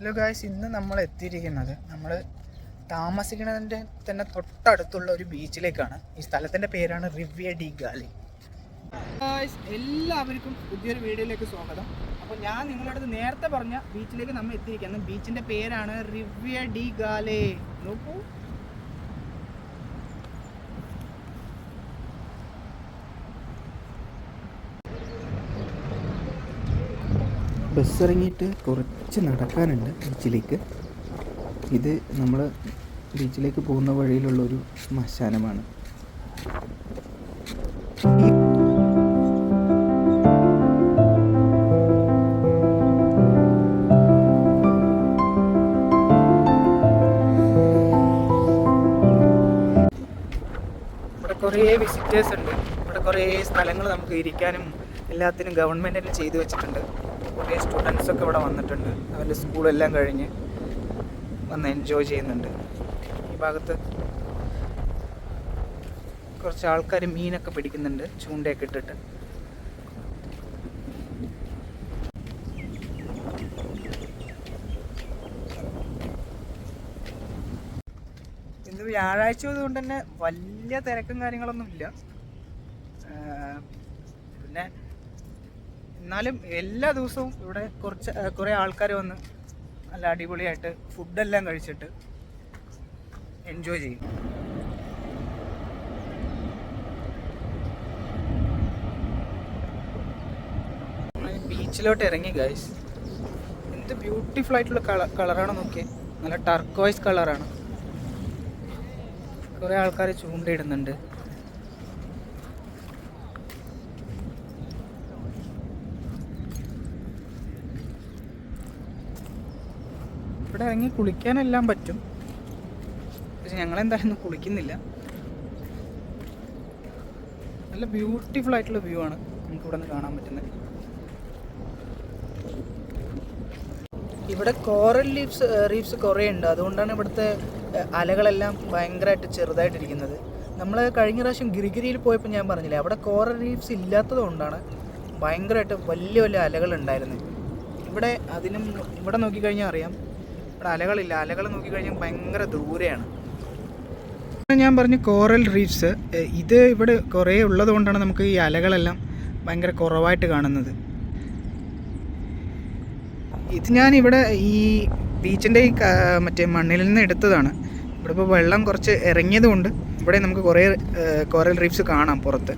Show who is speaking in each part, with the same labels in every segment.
Speaker 1: Hello guys ഇന്ന് നമ്മൾ എത്തിയിരിക്കുന്നത് നമ്മൾ താമസിക്കുന്നതിന്റെ തന്നെ തൊട്ടടുത്തുള്ള ഒരു ബീച്ചിലേക്കാണ്. ഈ സ്ഥലത്തിന്റെ പേരാണ് റിവ്യ ഡി ഗാലി എല്ലാവർക്കും പുതിയൊരു വീഡിയോയിലേക്ക് സ്വാഗതം. അപ്പോൾ ഞാൻ നിങ്ങളോട് നേരത്തെ പറഞ്ഞ ബീച്ചിലേക്ക് നമ്മൾ എത്തിയിരിക്കുന്നത്. ബീച്ചിന്റെ പേരാണ് റിവ്യ ഡി ഗാലേ നോക്കൂ. ബസ് ഇറങ്ങിയിട്ട് കുറച്ച് നടക്കാനുണ്ട് ബീച്ചിലേക്ക്. ഇത് നമ്മൾ ബീച്ചിലേക്ക് പോകുന്ന വഴിയിലുള്ള ഒരു ശ്മശാനമാണ്. ഇവിടെ കുറേ വിസിറ്റേഴ്സ് ഉണ്ട്. ഇവിടെ കുറേ സ്ഥലങ്ങൾ നമുക്ക് ഇരിക്കാനും എല്ലാത്തിനും ഗവൺമെന്റ് തന്നെ ചെയ്തു വെച്ചിട്ടുണ്ട്. കുറേ സ്റ്റുഡൻസൊക്കെ ഇവിടെ വന്നിട്ടുണ്ട്. അവരുടെ സ്കൂളെല്ലാം കഴിഞ്ഞ് വന്ന് എൻജോയ് ചെയ്യുന്നുണ്ട്. ഈ ഭാഗത്ത് കുറച്ച് ആൾക്കാർ മീനൊക്കെ പിടിക്കുന്നുണ്ട് ചൂണ്ടയൊക്കെ ഇട്ടിട്ട്. ഇന്ന് വ്യാഴാഴ്ച ആയതുകൊണ്ട് തന്നെ വലിയ തിരക്കും കാര്യങ്ങളൊന്നും ഇല്ല ആഹ് പിന്നെ എന്നാലും എല്ലാ ദിവസവും ഇവിടെ കുറച്ച് കുറേ ആൾക്കാർ വന്ന് നല്ല അടിപൊളിയായിട്ട് ഫുഡെല്ലാം കഴിച്ചിട്ട് എൻജോയ് ചെയ്യും. ബീച്ചിലോട്ട് ഇറങ്ങി ഗൈസ് എന്ത് ബ്യൂട്ടിഫുൾ ആയിട്ടുള്ള കളർ കളറാണ് നോക്കിയത് നല്ല ടർക്കോയ്സ് കളറാണ്. കുറേ ആൾക്കാർ ചൂണ്ടയിടുന്നുണ്ട്. ഇവിടെ ഇറങ്ങി കുളിക്കാനെല്ലാം പറ്റും. പക്ഷെ ഞങ്ങൾ എന്തായാലും കുളിക്കുന്നില്ല. നല്ല ബ്യൂട്ടിഫുൾ ആയിട്ടുള്ള വ്യൂ ആണ് നമുക്ക് ഇവിടെ നിന്ന് കാണാൻ പറ്റുന്നത്. ഇവിടെ കോറൽ ലീവ്സ് റീഫ്സ് കുറേ ഉണ്ട്. അതുകൊണ്ടാണ് ഇവിടുത്തെ അലകളെല്ലാം ഭയങ്കരമായിട്ട് ചെറുതായിട്ടിരിക്കുന്നത്. നമ്മൾ കഴിഞ്ഞ പ്രാവശ്യം ഗിരിഗിരിയിൽ പോയപ്പോൾ ഞാൻ പറഞ്ഞില്ലേ അവിടെ കോറൽ റീഫ്സ് ഇല്ലാത്തത് കൊണ്ടാണ് ഭയങ്കരമായിട്ട് വലിയ വലിയ അലകൾ ഉണ്ടായിരുന്നത്. ഇവിടെ അതിനും ഇവിടെ നോക്കിക്കഴിഞ്ഞാൽ അറിയാം ഇവിടെ അലകളില്ല. അലകൾ നോക്കിക്കഴിഞ്ഞാൽ ഭയങ്കര ദൂരെയാണ്. ഞാൻ പറഞ്ഞു കോറൽ റീഫ്സ് ഇത് ഇവിടെ കുറേ ഉള്ളതുകൊണ്ടാണ് നമുക്ക് ഈ അലകളെല്ലാം ഭയങ്കര കുറവായിട്ട് കാണുന്നത്. ഇത് ഞാൻ ഇവിടെ ഈ ബീച്ചിന്റെ ഈ മറ്റേ മണ്ണിൽ നിന്ന് എടുത്തതാണ്. ഇവിടെ ഇപ്പോൾ വെള്ളം കുറച്ച് ഇറങ്ങിയതുകൊണ്ട് ഇവിടെ നമുക്ക് കുറേ കോറൽ റീഫ്സ് കാണാം പുറത്ത്.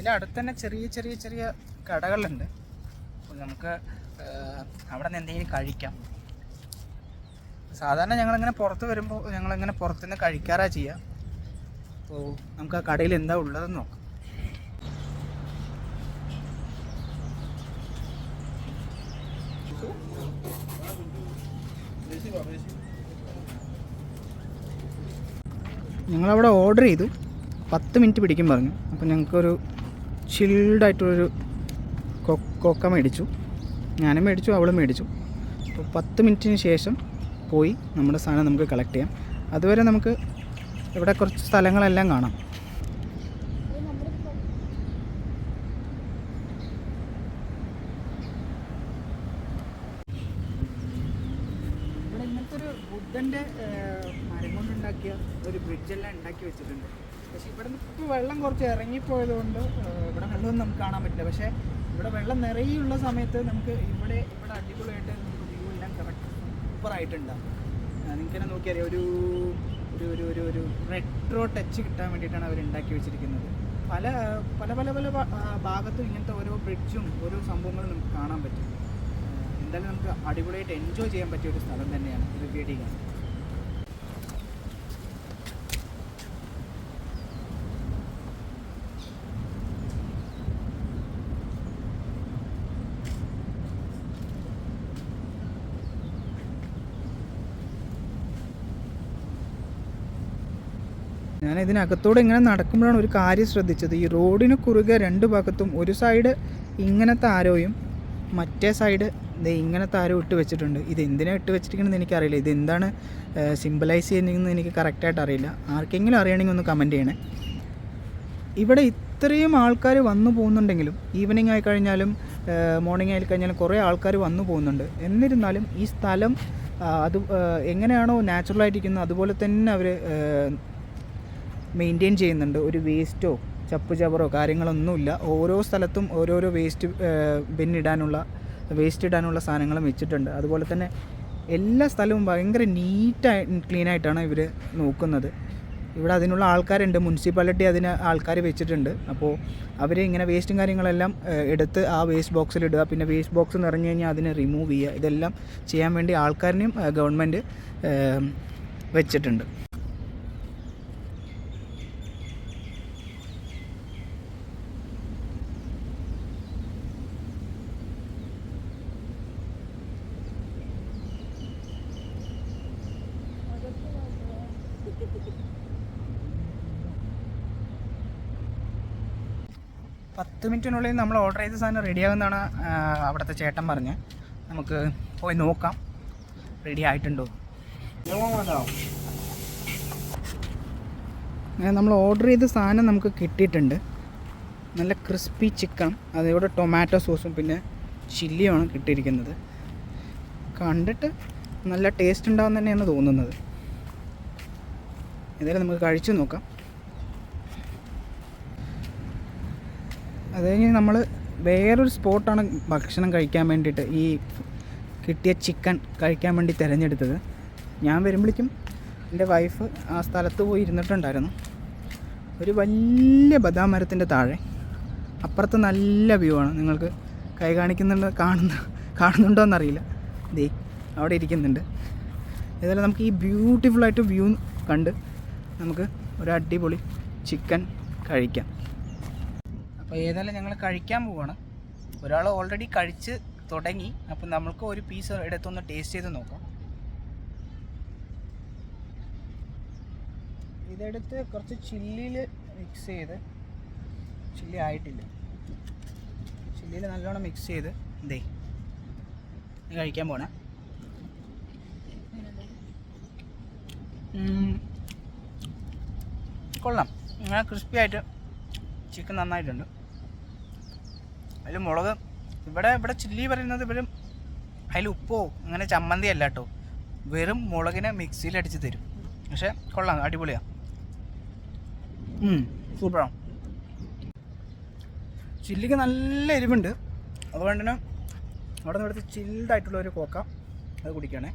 Speaker 1: ഇതിന്റെ അടുത്ത് തന്നെ ചെറിയ ചെറിയ ചെറിയ കടകളുണ്ട്. അപ്പോൾ നമുക്ക് അവിടെ നിന്ന് എന്തെങ്കിലും കഴിക്കാം. സാധാരണ ഞങ്ങളിങ്ങനെ പുറത്ത് വരുമ്പോൾ ഞങ്ങളിങ്ങനെ പുറത്തുനിന്ന് കഴിക്കാറാണ് ചെയ്യുക അപ്പോൾ നമുക്ക് ആ കടയിൽ എന്താ ഉള്ളതെന്ന് നോക്കാം. ഞങ്ങളവിടെ ഓർഡർ ചെയ്തു. പത്ത് മിനിറ്റ് പിടിക്കും പറഞ്ഞു. അപ്പോൾ ഞങ്ങൾക്കൊരു ചിൽഡായിട്ടുള്ളൊരു കൊക്ക മേടിച്ചു. ഞാനും മേടിച്ചു അവളും മേടിച്ചു. അപ്പോൾ പത്ത് മിനിറ്റിന് ശേഷം പോയി നമ്മുടെ സാധനം നമുക്ക് കളക്ട് ചെയ്യാം. അതുവരെ നമുക്ക് ഇവിടെ കുറച്ച് സ്ഥലങ്ങളെല്ലാം കാണാം ഇവിടെ ഇങ്ങനത്തെ ഒരു ബുദ്ധന്റെ മരം കൊണ്ടുണ്ടാക്കിയ ഒരു ബ്രിഡ്ജെല്ലാം ഉണ്ടാക്കി വെച്ചിട്ടുണ്ട് പക്ഷേ ഇവിടെ ഇപ്പോൾ വെള്ളം കുറച്ച് ഇറങ്ങിപ്പോയത് കൊണ്ട് ഇവിടെ വെള്ളമൊന്നും നമുക്ക് കാണാൻ പറ്റില്ല. പക്ഷേ ഇവിടെ വെള്ളം നിറയുള്ള സമയത്ത് നമുക്ക് ഇവിടെ ഇവിടെ അടിപൊളിയായിട്ട് നമുക്ക് വ്യൂ എല്ലാം കറക്റ്റ് സൂപ്പറായിട്ടുണ്ടാവും നിങ്ങൾക്ക് തന്നെ നോക്കിയാൽ ഒരു ഒരു ഒരു ഒരു ഒരു റെട്രോ ടച്ച് കിട്ടാൻ വേണ്ടിയിട്ടാണ് അവർ ഉണ്ടാക്കി വെച്ചിരിക്കുന്നത്. പല പല പല പല ഭാഗത്തും ഇങ്ങനത്തെ ഓരോ ബ്രിഡ്ജും ഓരോ സംഭവങ്ങളും നമുക്ക് കാണാൻ പറ്റും. എന്തായാലും നമുക്ക് അടിപൊളിയായിട്ട് എൻജോയ് ചെയ്യാൻ പറ്റിയ ഒരു സ്ഥലം തന്നെയാണ്. റിവ്യടി ഞാൻ ഇതിനകത്തൂടെ ഇങ്ങനെ നടക്കുമ്പോഴാണ് ഒരു കാര്യം ശ്രദ്ധിച്ചത്. ഈ റോഡിന് കുറുകെ രണ്ട് ഭാഗത്തും ഒരു സൈഡ് ഇങ്ങനത്തെ ആരോയും മറ്റേ സൈഡ് ഇത് ഇങ്ങനത്തെ ആരോ ഇട്ട് വെച്ചിട്ടുണ്ട്. ഇത് എന്തിനാണ് ഇട്ട് വെച്ചിരിക്കണമെന്ന് എനിക്കറിയില്ല. ഇത് എന്താണ് സിമ്പിളൈസ് ചെയ്യുന്നതെന്ന് എനിക്ക് കറക്റ്റായിട്ട് അറിയില്ല. ആർക്കെങ്കിലും അറിയണമെങ്കിൽ ഒന്ന് കമന്റ് ചെയ്യണേ. ഇവിടെ ഇത്രയും ആൾക്കാർ വന്നു പോകുന്നുണ്ടെങ്കിലും ഈവനിങ് ആയി കഴിഞ്ഞാലും മോർണിംഗ് ആയി കഴിഞ്ഞാലും കുറേ ആൾക്കാർ വന്നു പോകുന്നുണ്ട്. എന്നിരുന്നാലും ഈ സ്ഥലം അത് എങ്ങനെയാണോ നാച്ചുറലായിട്ടിരിക്കുന്നത് അതുപോലെ തന്നെ അവർ മെയിന്റെയിൻ ചെയ്യുന്നുണ്ട്. ഒരു വേസ്റ്റോ ചപ്പ് ചവറോ കാര്യങ്ങളൊന്നുമില്ല. ഓരോ സ്ഥലത്തും ഓരോരോ വേസ്റ്റ് ബിന്നിടാനുള്ള വേസ്റ്റ് ഇടാനുള്ള സാധനങ്ങളും വെച്ചിട്ടുണ്ട്. അതുപോലെ തന്നെ എല്ലാ സ്ഥലവും ഭയങ്കര നീറ്റായി ക്ലീൻ ആയിട്ടാണ് ഇവർ നോക്കുന്നത്. ഇവിടെ അതിനുള്ള ആൾക്കാരുണ്ട്. മുനിസിപ്പാലിറ്റി അതിന് ആൾക്കാർ വെച്ചിട്ടുണ്ട്. അപ്പോൾ അവർ ഇങ്ങനെ വേസ്റ്റും കാര്യങ്ങളെല്ലാം എടുത്ത് ആ വേസ്റ്റ് ബോക്സിൽ ഇടുക. പിന്നെ വേസ്റ്റ് ബോക്സ് നിറഞ്ഞു കഴിഞ്ഞാൽ അതിനെ റിമൂവ് ചെയ്യുക. ഇതെല്ലാം ചെയ്യാൻ വേണ്ടി ആൾക്കാരിനെയും ഗവൺമെന്റ് വെച്ചിട്ടുണ്ട്. പത്ത് മിനിറ്റിനുള്ളിൽ നമ്മൾ ഓർഡർ ചെയ്ത സാധനം റെഡിയാകുമെന്നാണ് അവിടുത്തെ ചേട്ടൻ പറഞ്ഞത്. നമുക്ക് പോയി നോക്കാം. റെഡി ആയിട്ടുണ്ടോ? നമ്മൾ ഓർഡർ ചെയ്ത സാധനം നമുക്ക് കിട്ടിയിട്ടുണ്ട്. നല്ല ക്രിസ്പി ചിക്കൻ അതേപോലെ ടൊമാറ്റോ സോസും പിന്നെ ചില്ലിയുമാണ് കിട്ടിയിരിക്കുന്നത്. കണ്ടിട്ട് നല്ല ടേസ്റ്റ് ഉണ്ടാവും തന്നെയാണ് തോന്നുന്നത്. ഏതായാലും നമുക്ക് കഴിച്ചു നോക്കാം. അത് കഴിഞ്ഞ് നമ്മൾ വേറൊരു സ്പോട്ടാണ് ഭക്ഷണം കഴിക്കാൻ വേണ്ടിയിട്ട് ഈ കിട്ടിയ ചിക്കൻ കഴിക്കാൻ വേണ്ടി തിരഞ്ഞെടുത്തത്. ഞാൻ വരുമ്പോഴേക്കും എന്റെ വൈഫ് ആ സ്ഥലത്ത് പോയി ഇരുന്നിട്ടുണ്ടായിരുന്നു. ഒരു വലിയ ബദാം മരത്തിന്റെ താഴെ. അപ്പുറത്ത് നല്ല വ്യൂ ആണ്. നിങ്ങൾക്ക് കൈ കാണിക്കുന്നുണ്ട് കാണുന്ന കാണുന്നുണ്ടോ എന്നറിയില്ല. ദേ അവിടെ ഇരിക്കുന്നുണ്ട്. ഏതായാലും നമുക്ക് ഈ ബ്യൂട്ടിഫുള്ളായിട്ട് വ്യൂ കണ്ട് നമുക്ക് ഒരു അടിപൊളി ചിക്കൻ കഴിക്കാം. അപ്പോൾ ഏതായാലും ഞങ്ങൾ കഴിക്കാൻ പോവാണ്. ഒരാൾ ഓൾറെഡി കഴിച്ച് തുടങ്ങി. അപ്പം നമ്മൾക്ക് ഒരു പീസ് എടുത്തൊന്ന് ടേസ്റ്റ് ചെയ്ത് നോക്കാം. ഇതെടുത്ത് കുറച്ച് ചില്ലിയിൽ മിക്സ് ചെയ്ത്. ചില്ലി ആയിട്ടില്ല. ചില്ലിയിൽ നല്ലോണം മിക്സ് ചെയ്ത് ഇത് കഴിക്കാൻ പോണേ. കൊള്ളാം. അങ്ങനെ ക്രിസ്പി ആയിട്ട് ചിക്കൻ നന്നായിട്ടുണ്ട്. അതിൽ മുളക്. ഇവിടെ ഇവിടെ ചില്ലി പറയുന്നത് ഇവരും അതിൽ ഉപ്പോ അങ്ങനെ ചമ്മന്തി അല്ല കേട്ടോ. വെറും മുളകിനെ മിക്സിയിൽ അടിച്ച് തരും. പക്ഷെ കൊള്ളാം അടിപൊളിയാണ് സൂപ്പറാണ് ചില്ലിക്ക് നല്ല എരിവുണ്ട്. അതുകൊണ്ട് തന്നെ അവിടെ നിന്ന് എടുത്ത് ചിൽഡായിട്ടുള്ള ഒരു കോക്ക അത് കുടിക്കണേ.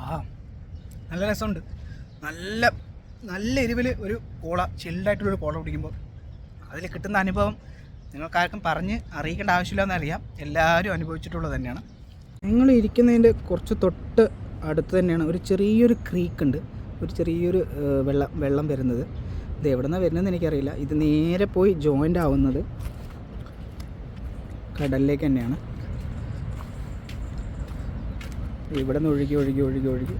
Speaker 1: ആ നല്ല രസമുണ്ട്. നല്ല നല്ല എരിവിൽ ഒരു കോള ചിൽഡായിട്ടുള്ളൊരു കോള കുടിക്കുമ്പോൾ അതിൽ കിട്ടുന്ന അനുഭവം നിങ്ങൾക്കാർക്കും പറഞ്ഞ് അറിയിക്കേണ്ട ആവശ്യമില്ലെന്ന് അറിയാം എല്ലാവരും അനുഭവിച്ചിട്ടുള്ളത് തന്നെയാണ്. നിങ്ങൾ ഇരിക്കുന്നതിന്റെ കുറച്ച് തൊട്ട് അടുത്ത് തന്നെയാണ് ഒരു ചെറിയൊരു ക്രീക്ക് ഉണ്ട്. ഒരു ചെറിയൊരു വെള്ളം വെള്ളം വരുന്നത്. ഇത് എവിടെ നിന്നാണ് വരുന്നതെന്ന് എനിക്കറിയില്ല. ഇത് നേരെ പോയി ജോയിന്റ് ആവുന്നത് കടലിലേക്ക് തന്നെയാണ്. ഇവിടെ നിന്ന് ഒഴുകി ഒഴുകി ഒഴുകി ഒഴുകി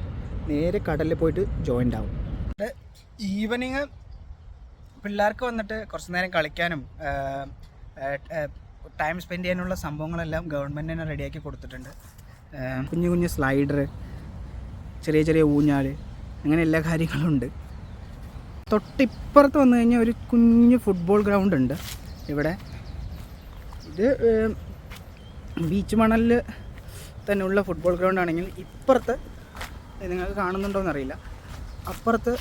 Speaker 1: നേരെ കടലിൽ പോയിട്ട് ജോയിന്റ് ആവും. ഈവനിങ് പിള്ളേർക്ക് വന്നിട്ട് കുറച്ച് നേരം കളിക്കാനും ടൈം സ്പെൻഡ് ചെയ്യാനുള്ള സംഭവങ്ങളെല്ലാം ഗവൺമെന്റ് തന്നെ റെഡിയാക്കി കൊടുത്തിട്ടുണ്ട്. കുഞ്ഞു കുഞ്ഞു സ്ലൈഡർ ചെറിയ ചെറിയ ഊഞ്ഞാൽ അങ്ങനെ എല്ലാ കാര്യങ്ങളും ഉണ്ട്. തൊട്ടിപ്പുറത്ത് വന്നു കഴിഞ്ഞാൽ ഒരു കുഞ്ഞു ഫുട്ബോൾ ഗ്രൗണ്ട് ഉണ്ട്. ഇവിടെ ഇത് ബീച്ച് മണലിൽ തന്നെയുള്ള ഫുട്ബോൾ ഗ്രൗണ്ട് ആണെങ്കിൽ ഇപ്പുറത്ത് നിങ്ങൾക്ക് കാണുന്നുണ്ടോ എന്നറിയില്ല അപ്പുറത്ത്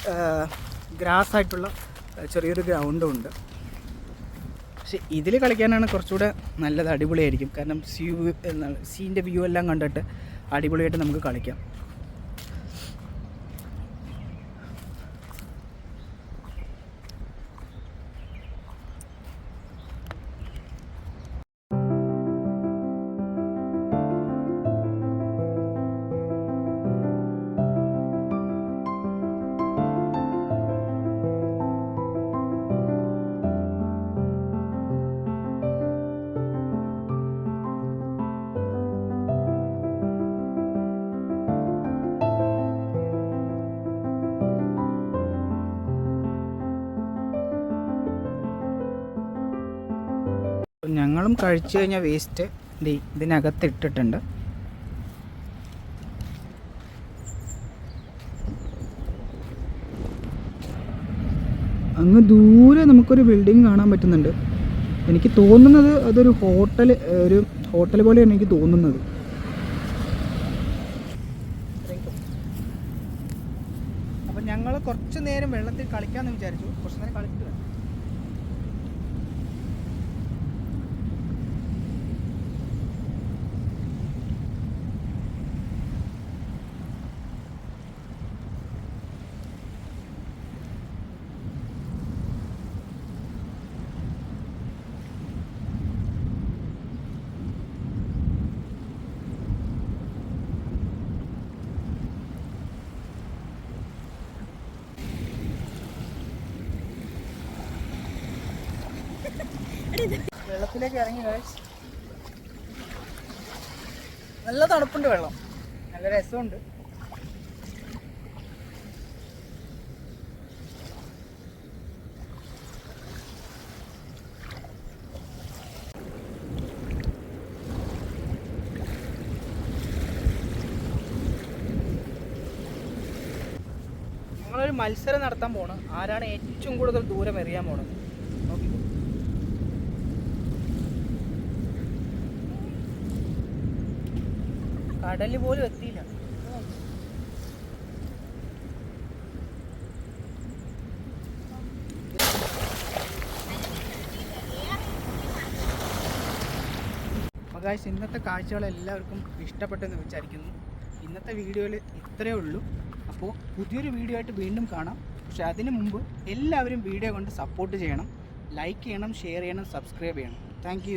Speaker 1: ഗ്രാസ് ആയിട്ടുള്ള ചെറിയൊരു ഗ്രൗണ്ടും ഉണ്ട് പക്ഷെ ഇതിൽ കളിക്കാനാണ് കുറച്ചുകൂടെ നല്ലത് അടിപൊളിയായിരിക്കും. കാരണം സ്യൂ എന്താണ് സീന്റെ വ്യൂ എല്ലാം കണ്ടിട്ട് അടിപൊളിയായിട്ട് നമുക്ക് കളിക്കാം. അപ്പം ഞങ്ങളും കഴിച്ചു കഴിഞ്ഞ വേസ്റ്റ് ഇതിനകത്ത് ഇട്ടിട്ടുണ്ട്. അങ്ങ് ദൂരെ നമുക്കൊരു ബിൽഡിംഗ് കാണാൻ പറ്റുന്നുണ്ട്. എനിക്ക് തോന്നുന്നത് അതൊരു ഹോട്ടൽ ഒരു ഹോട്ടൽ പോലെയാണ് എനിക്ക് തോന്നുന്നത്. അപ്പം ഞങ്ങൾ കുറച്ച് നേരം വെള്ളത്തിൽ കളിക്കാമെന്ന് വിചാരിച്ചു. കുറച്ച് നേരം കളിച്ചിട്ട് വെള്ളത്തിലേക്ക് ഇറങ്ങി നല്ല തണുപ്പുണ്ട് വെള്ളം. നല്ല രസമുണ്ട്. ഞങ്ങളൊരു മത്സരം നടത്താൻ പോണ്. ആരാണ് ഏറ്റവും കൂടുതൽ ദൂരം എറിയാൻ പോണത്? കടൽ പോലും എത്തിയില്ല. guys, ഇന്നത്തെ കാഴ്ചകൾ എല്ലാവർക്കും ഇഷ്ടപ്പെട്ടെന്ന് വിചാരിക്കുന്നു. ഇന്നത്തെ വീഡിയോയിൽ ഇത്രയേ ഉള്ളൂ. അപ്പോൾ പുതിയൊരു വീഡിയോ ആയിട്ട് വീണ്ടും കാണാം. പക്ഷേ അതിനു മുമ്പ് എല്ലാവരും വീഡിയോ കൊണ്ട് സപ്പോർട്ട് ചെയ്യണം. ലൈക്ക് ചെയ്യണം ഷെയർ ചെയ്യണം സബ്സ്ക്രൈബ് ചെയ്യണം. താങ്ക്